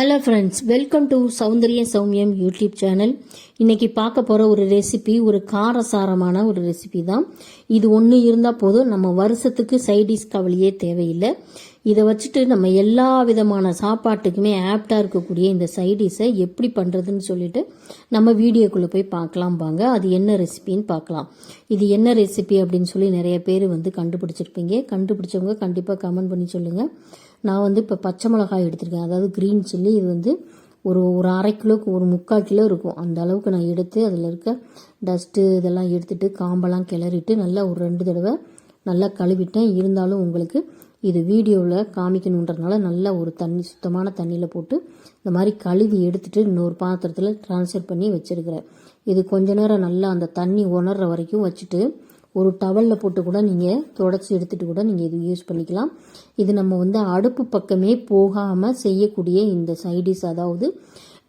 Hello friends welcome to Soundarya சௌமியம் YouTube channel இன்றைக்கி பார்க்க போகிற ஒரு ரெசிபி ஒரு காரசாரமான ஒரு ரெசிபி தான். இது ஒன்று இருந்தால் போதும். நம்ம வருஷத்துக்கு சைடிஷ் கவலையே தேவையில்லை. இதை வச்சுட்டு நம்ம எல்லா விதமான சாப்பாட்டுக்குமே ஆப்டாக இருக்கக்கூடிய இந்த சைடிஷை எப்படி பண்ணுறதுன்னு சொல்லிட்டு நம்ம வீடியோக்குள்ளே போய் பார்க்கலாம் பாங்க அது என்ன ரெசிபின்னு பார்க்கலாம். இது என்ன ரெசிபி அப்படின்னு சொல்லி நிறைய பேர் வந்து கண்டுபிடிச்சிருப்பீங்க. கண்டுபிடிச்சவங்க கண்டிப்பாக கமெண்ட் பண்ணி சொல்லுங்கள் நான் வந்து இப்போ பச்சை மிளகாய் எடுத்திருக்கேன். அதாவது க்ரீன் சில்லி இது வந்து ஒரு ஒரு அரை கிலோக்கு ஒரு முக்கால் கிலோ இருக்கும். அந்த அளவுக்கு நான் எடுத்து அதில் இருக்க டஸ்ட்டு இதெல்லாம் எடுத்துட்டு காம்பெல்லாம் கிளறிட்டு நல்லா ஒரு ரெண்டு தடவை நல்லா கழுவிட்டேன். இருந்தாலும் உங்களுக்கு இது வீடியோவில் காமிக்கணுன்றதுனால நல்லா ஒரு தண்ணி சுத்தமான தண்ணியில் போட்டு இந்த மாதிரி கழுவி எடுத்துட்டு இன்னொரு பாத்திரத்தில் ட்ரான்ஸ்ஃபர் பண்ணி வச்சுருக்கிறேன். இது கொஞ்ச நேரம் நல்லா அந்த தண்ணி உணர்ற வரைக்கும் வச்சுட்டு ஒரு டவலில் போட்டு கூட நீங்கள் தொடச்சி எடுத்துகிட்டு கூட நீங்கள் இது யூஸ் பண்ணிக்கலாம். இது நம்ம வந்து அடுப்பு பக்கமே போகாமல் செய்யக்கூடிய இந்த சைடிஷ் அதாவது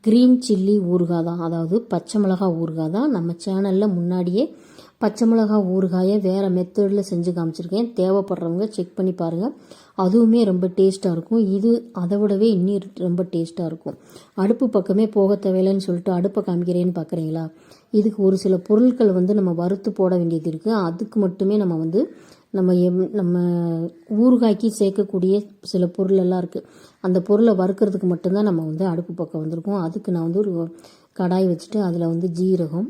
க்ரீன் சில்லி ஊறுகாய் தான். அதாவது பச்சை மிளகாய் ஊறுகாய் தான். நம்ம சேனலில் முன்னாடியே பச்சை மிளகாய் ஊறுகாயை வேறு மெத்தடில் செஞ்சு காமிச்சிருக்கேன். தேவைப்படுறவங்க செக் பண்ணி பாருங்கள் அதுவுமே ரொம்ப டேஸ்ட்டாக இருக்கும். இது அதை விடவே இன்னும் ரொம்ப டேஸ்ட்டாக இருக்கும். அடுப்பு பக்கமே போக தேவையில்லைன்னு சொல்லிட்டு அடுப்பை காமிக்கிறேன்னு பார்க்குறீங்களா இதுக்கு ஒரு சில பொருட்கள் வந்து நம்ம வறுத்து போட வேண்டியது இருக்குது அதுக்கு மட்டுமே நம்ம வந்து நம்ம எம் நம்ம ஊறுகாய்க்கு சேர்க்கக்கூடிய சில பொருளெல்லாம் இருக்குது அந்த பொருளை வறுக்கிறதுக்கு மட்டும்தான் நம்ம வந்து அடுப்பு பக்கம் வந்திருக்கோம். அதுக்கு நான் வந்து ஒரு கடாய் வச்சுட்டு அதில் வந்து ஜீரகம்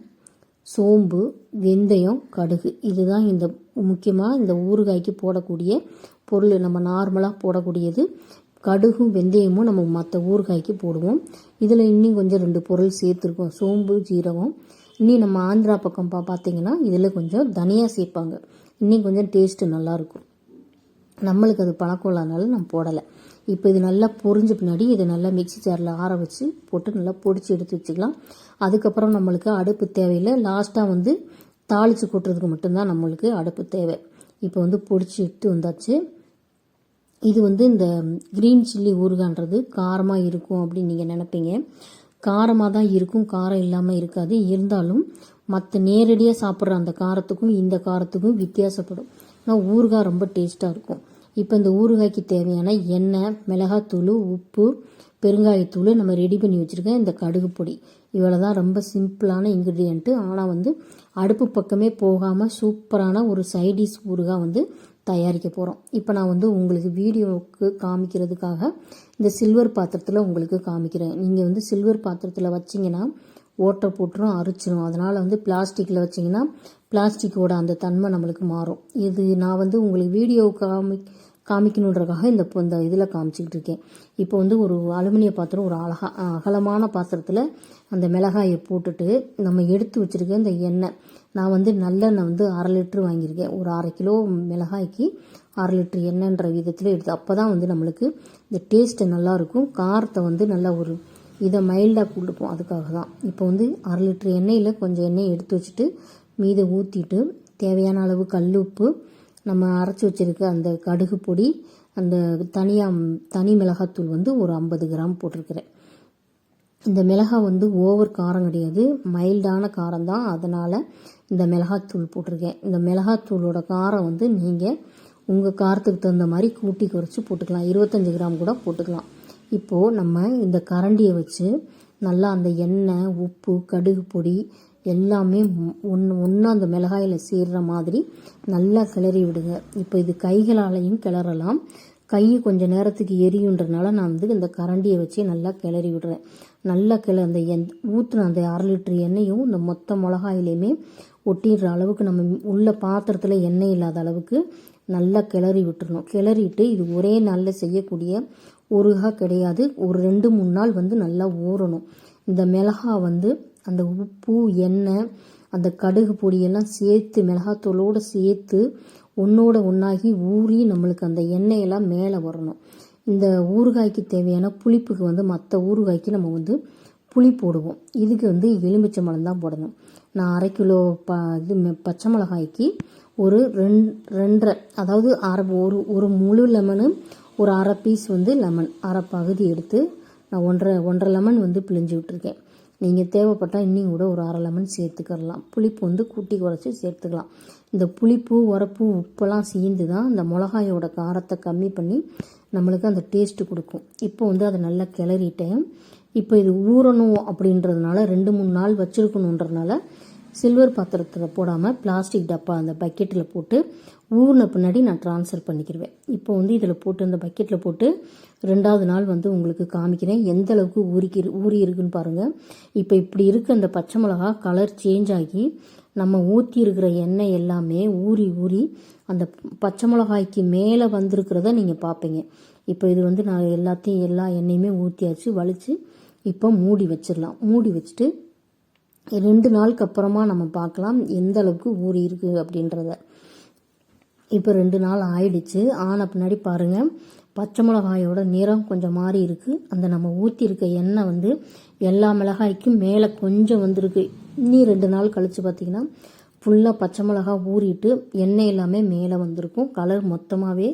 சோம்பு வெந்தயம் கடுகு. இதுதான் இந்த முக்கியமாக இந்த ஊறுகாய்க்கு போடக்கூடிய பொருள். நம்ம நார்மலாக போடக்கூடியது கடுகும் வெந்தயமும் நம்ம மற்ற ஊறுகாய்க்கு போடுவோம். இதில் இன்னும் கொஞ்சம் ரெண்டு பொருள் சேர்த்துருக்கோம். சோம்பு ஜீரகம். இன்னும் நம்ம ஆந்திரா பக்கம் பா பார்த்தீங்கன்னா இதில் கொஞ்சம் தனியாக சேர்ப்பாங்க. இன்னும் கொஞ்சம் டேஸ்ட்டு நல்லாயிருக்கும் நம்மளுக்கு அது பழக்கம் இல்லாதனால நம்ம போடலை. இப்போ இது நல்லா பொரிஞ்ச பின்னாடி இதை நல்லா மிக்சி ஜாரில் ஆற வச்சு போட்டு நல்லா பொடிச்சு எடுத்து வச்சுக்கலாம். அதுக்கப்புறம் நம்மளுக்கு அடுப்பு தேவையில்லை. லாஸ்ட்டாக வந்து தாளித்து கொட்டுறதுக்கு மட்டும்தான் நம்மளுக்கு அடுப்பு தேவை. இப்போ வந்து பொடிச்சு எடுத்து வந்தாச்சு. இது வந்து இந்த க்ரீன் சில்லி ஊறுகான்றது காரமாக இருக்கும் அப்படின்னு நீங்கள் நினைப்பீங்க. காரமாக தான் இருக்கும் காரம் இல்லாமல் இருக்காது. இருந்தாலும் மற்ற நேரடியாக சாப்பிட்ற அந்த காரத்துக்கும் இந்த காரத்துக்கும் வித்தியாசப்படும். ஆனால் ஊறுகாய் ரொம்ப டேஸ்ட்டாக இருக்கும். இப்போ இந்த ஊறுகாய்க்கு தேவையான எண்ணெய் மிளகாத்தூள் உப்பு பெருங்காயத்தூள் நம்ம ரெடி பண்ணி வச்சுருக்கேன். இந்த கடுகு பொடி. இவ்வளோ தான் ரொம்ப சிம்பிளான இன்க்ரீடியண்ட்டு ஆனால் வந்து அடுப்பு பக்கமே போகாமல் சூப்பரான ஒரு சைடிஷ் ஊறுகாய் வந்து தயாரிக்க போகிறோம் இப்போ நான் வந்து உங்களுக்கு வீடியோவுக்கு காமிக்கிறதுக்காக இந்த சில்வர் பாத்திரத்தில் உங்களுக்கு காமிக்கிறேன். நீங்கள் வந்து சில்வர் பாத்திரத்தில் வச்சிங்கன்னா ஓட்டை போட்டுரும் அரிச்சிரும். அதனால் வந்து பிளாஸ்டிக்கில் வச்சிங்கன்னா பிளாஸ்டிக்கோட அந்த தன்மை நம்மளுக்கு மாறும். இது நான் வந்து உங்களுக்கு வீடியோ காமி காமிக்கணுன்றக்காக இந்த இந்த இதில் காமிச்சிக்கிட்டு இருக்கேன். இப்போ வந்து ஒரு அலுமினிய பாத்திரம் ஒரு அழகா அகலமான பாத்திரத்தில் அந்த மிளகாயை போட்டுட்டு நம்ம எடுத்து வச்சுருக்க இந்த எண்ணெய் நான் வந்து நல்லெண்ணெய் வந்து அரை லிட்ரு வாங்கியிருக்கேன். ஒரு அரை கிலோ மிளகாய்க்கு அரை லிட்ரு எண்ணெய்ன்ற விதத்தில் எடுத்து அப்போ தான் வந்து நம்மளுக்கு இந்த டேஸ்ட்டு நல்லாயிருக்கும் காரத்தை வந்து நல்லா ஒரு இதை மைல்டாக கொடுப்போம் அதுக்காக தான் இப்போ வந்து அரை லிட்டர் எண்ணெயில் கொஞ்சம் எண்ணெய் எடுத்து வச்சுட்டு மீதை ஊற்றிட்டு தேவையான அளவு கல் உப்பு நம்ம அரைச்சி வச்சுருக்க அந்த கடுகு பொடி அந்த தனியாக தனி மிளகாத்தூள் வந்து ஒரு ஐம்பது கிராம் போட்டிருக்கிறேன். இந்த மிளகாய் வந்து ஓவர் காரம் கிடையாது. மைல்டான காரம் தான். அதனால் இந்த மிளகாத்தூள் போட்டிருக்கேன். இந்த மிளகாத்தூளோட காரம் வந்து நீங்கள் உங்கள் காரத்துக்கு தகுந்த மாதிரி கூட்டி குறைச்சி போட்டுக்கலாம். இருபத்தஞ்சி கிராம் கூட போட்டுக்கலாம். இப்போது நம்ம இந்த கரண்டியை வச்சு நல்லா அந்த எண்ணெய் உப்பு கடுகு பொடி எல்லாமே ஒன்று ஒன்று அந்த மிளகாயில் சேர்கிற மாதிரி நல்லா கிளறி விடுங்க. இப்போ இது கைகளாலையும் கிளறலாம். கை கொஞ்சம் நேரத்துக்கு எரியுன்றனால நான் வந்து இந்த கரண்டியை வச்சு நல்லா கிளறி விடுறேன். நல்லா கிள அந்த எந் ஊற்றுன அந்த அரை லிட்டர் எண்ணெயும் இந்த மொத்த மிளகாயிலையுமே ஒட்டிடுற அளவுக்கு நம்ம உள்ள பாத்திரத்தில் எண்ணெய் இல்லாத அளவுக்கு நல்லா கிளறி விட்டுறணும். கிளறிட்டு இது ஒரே நாளில் செய்யக்கூடிய ஊறுகாய் கிடையாது. ஒரு ரெண்டு மூணு நாள் வந்து நல்லா ஊறணும். இந்த மிளகா வந்து அந்த உப்பு எண்ணெய் அந்த கடுகு பொடியெல்லாம் சேர்த்து மிளகாத்தூளோடு சேர்த்து ஒன்றோட ஒன்றாகி ஊறி நம்மளுக்கு அந்த எண்ணெயெல்லாம் மேலே வரணும். இந்த ஊறுகாய்க்கு தேவையான புளிப்புக்கு வந்து மற்ற ஊறுகாய்க்கு நம்ம வந்து புளி போடுவோம். இதுக்கு வந்து எலுமிச்சை மலம் தான் போடணும். நான் அரை கிலோ ப இது பச்சை மிளகாய்க்கு ஒரு ரெண் ரெண்டரை அதாவது அரை ஒரு ஒரு முழு லெமனு ஒரு அரை பீஸ் வந்து லெமன் அரை பகுதி எடுத்து நான் ஒன்றரை ஒன்றரை லெமன் வந்து பிழிஞ்சு விட்டுருக்கேன். நீங்கள் தேவைப்பட்டால் இன்னும் கூட ஒரு அரை லெமன் சேர்த்துக்கிடலாம் புளிப்பு வந்து கூட்டி குறைச்சி சேர்த்துக்கலாம். இந்த புளிப்பு உரப்பு உப்பெல்லாம் சேர்ந்து தான் இந்த மிளகாயோட காரத்தை கம்மி பண்ணி நம்மளுக்கு அந்த டேஸ்ட்டு கொடுக்கும். இப்போ வந்து அதை நல்லா கிளறிட்டேன். இப்போ இது ஊறணும் அப்படின்றதுனால ரெண்டு மூணு நாள் வச்சுருக்கணுன்றதுனால சில்வர் பாத்திரத்தில் போடாமல் பிளாஸ்டிக் டப்பா அந்த பக்கெட்டில் போட்டு ஊறின பின்னாடி நான் ட்ரான்ஸ்ஃபர் பண்ணிக்கிடுவேன் இப்போ வந்து இதில் போட்டு அந்த பக்கெட்டில் போட்டு ரெண்டாவது நாள் வந்து உங்களுக்கு காமிக்கிறேன். எந்த அளவுக்கு ஊறிக்கி ஊறி இருக்குன்னு பாருங்கள் இப்போ இப்படி இருக்க அந்த பச்சை மிளகா கலர் சேஞ்ச் ஆகி நம்ம ஊற்றி இருக்கிற எண்ணெய் எல்லாமே ஊறி ஊறி அந்த பச்சை மிளகாய்க்கு மேலே வந்திருக்கிறத நீங்கள் பார்ப்பீங்க இப்போ இது வந்து நான் எல்லாத்தையும் எல்லா எண்ணெயுமே ஊற்றியாச்சு வலித்து இப்போ மூடி வச்சிடலாம். மூடி வச்சுட்டு ரெண்டு நாளுக்கு அப்புறமா நம்ம பார்க்கலாம் எந்த அளவுக்கு ஊறி இருக்குது அப்படின்றத. இப்போ ரெண்டு நாள் ஆயிடுச்சு. ஆன பின்னாடி பாருங்கள் பச்சை மிளகாயோட நிறம் கொஞ்சம் மாறி இருக்குது அந்த நம்ம ஊற்றியிருக்க எண்ணெய் வந்து எல்லா மிளகாய்க்கும் மேலே கொஞ்சம் வந்திருக்கு. இன்னி ரெண்டு நாள் கழித்து பார்த்திங்கன்னா ஃபுல்லாக பச்சை மிளகா ஊறிட்டு எண்ணெய் எல்லாமே மேலே வந்திருக்கும். கலர் மொத்தமாகவே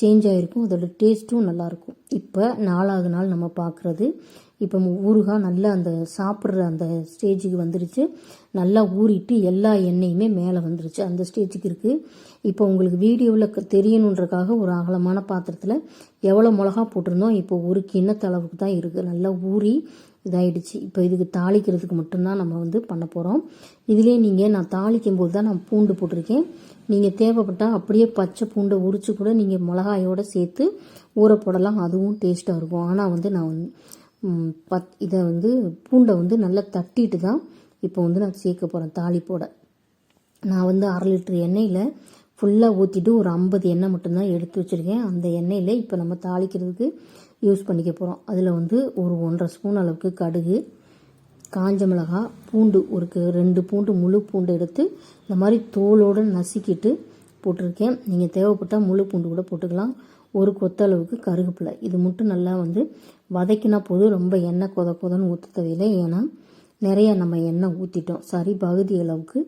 சேஞ்ச் ஆகிருக்கும் அதோட டேஸ்ட்டும் நல்லாயிருக்கும். இப்போ நாலாவது நாள் நம்ம பார்க்குறது இப்போ ஊறுகாய் நல்லா அந்த சாப்பிட்ற அந்த ஸ்டேஜுக்கு வந்துருச்சு. நல்லா ஊறிட்டு எல்லா எண்ணெயுமே மேலே வந்துருச்சு. அந்த ஸ்டேஜுக்கு இருக்குது இப்போ உங்களுக்கு வீடியோவில் தெரியணுன்றக்காக ஒரு அகலமான பாத்திரத்தில் எவ்வளோ மிளகா போட்டிருந்தோம். இப்போ ஒரு கிண்ணத்தளவுக்கு தான் இருக்குது நல்லா ஊறி இதாயிடுச்சு. இப்போ இதுக்கு தாளிக்கிறதுக்கு மட்டும்தான் நம்ம வந்து பண்ண போகிறோம் இதுலேயே நீங்கள் நான் தாளிக்கும் போது தான் நான் பூண்டு போட்டிருக்கேன். நீங்கள் தேவைப்பட்டால் அப்படியே பச்சை பூண்டை உரித்து கூட நீங்கள் மிளகாயோடு சேர்த்து ஊற போடலாம். அதுவும் டேஸ்ட்டாக இருக்கும். ஆனால் வந்து நான் வந்து பத் இதை வந்து பூண்டை வந்து நல்லா தட்டிட்டு தான் இப்போ வந்து நான் சேர்க்க போகிறேன் தாளிப்போட. நான் வந்து அரை லிட்டர் எண்ணெயில் ஃபுல்லாக ஊற்றிட்டு ஒரு ஐம்பது எண்ணெய் மட்டும்தான் எடுத்து வச்சுருக்கேன். அந்த எண்ணெயில் இப்போ நம்ம தாளிக்கிறதுக்கு யூஸ் பண்ணிக்க போகிறோம் அதில் வந்து ஒரு ஒன்றரை ஸ்பூன் அளவுக்கு கடுகு காஞ்ச மிளகா பூண்டு ஒரு ரெண்டு பூண்டு முழு பூண்டு எடுத்து இந்த மாதிரி தோலோடு நசுக்கிட்டு போட்டிருக்கேன். நீங்கள் தேவைப்பட்டால் முழு பூண்டு கூட போட்டுக்கலாம். ஒரு கொத்தளவுக்கு கருகப்பிலை. இது மட்டும் நல்லா வந்து வதக்கினா போதும். ரொம்ப எண்ணெய் கொத கொதன்னு ஊற்ற தேவையில்லை ஏன்னா நிறைய நம்ம எண்ணெய் ஊற்றிட்டோம் சரி பகுதி அளவுக்கு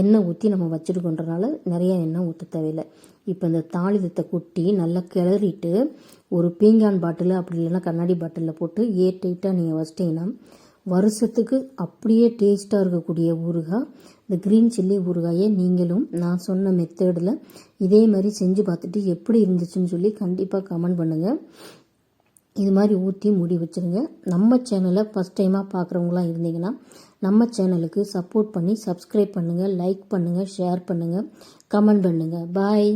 எண்ணெய் ஊற்றி நம்ம வச்சுருக்கோன்றனால நிறைய எண்ணெய் ஊற்ற தேவையில்லை. இப்போ இந்த தாளிதத்தை கொட்டி நல்லா கிளறிட்டு ஒரு பீங்கான் பாட்டில் அப்படி இல்லைன்னா கண்ணாடி பாட்டிலில் போட்டு ஏ நீங்கள் வச்சிட்டிங்கன்னா வருஷத்துக்கு அப்படியே டேஸ்ட்டாக இருக்கக்கூடிய ஊறுகாய் இந்த க்ரீன் சில்லி ஊறுகாயை நீங்களும் நான் சொன்ன மெத்தடில் இதே மாதிரி செஞ்சு பார்த்துட்டு எப்படி இருந்துச்சுன்னு சொல்லி கண்டிப்பாக கமெண்ட் பண்ணுங்கள் இது மாதிரி ஊற்றி மூடி வச்சுருங்க. நம்ம சேனலை ஃபஸ்ட் டைமாக பார்க்குறவங்களாம் இருந்தீங்கன்னா நம்ம சேனலுக்கு சப்போர்ட் பண்ணி சப்ஸ்கிரைப் பண்ணுங்கள் லைக் பண்ணுங்கள் ஷேர் பண்ணுங்கள் கமெண்ட் பண்ணுங்கள் பாய்.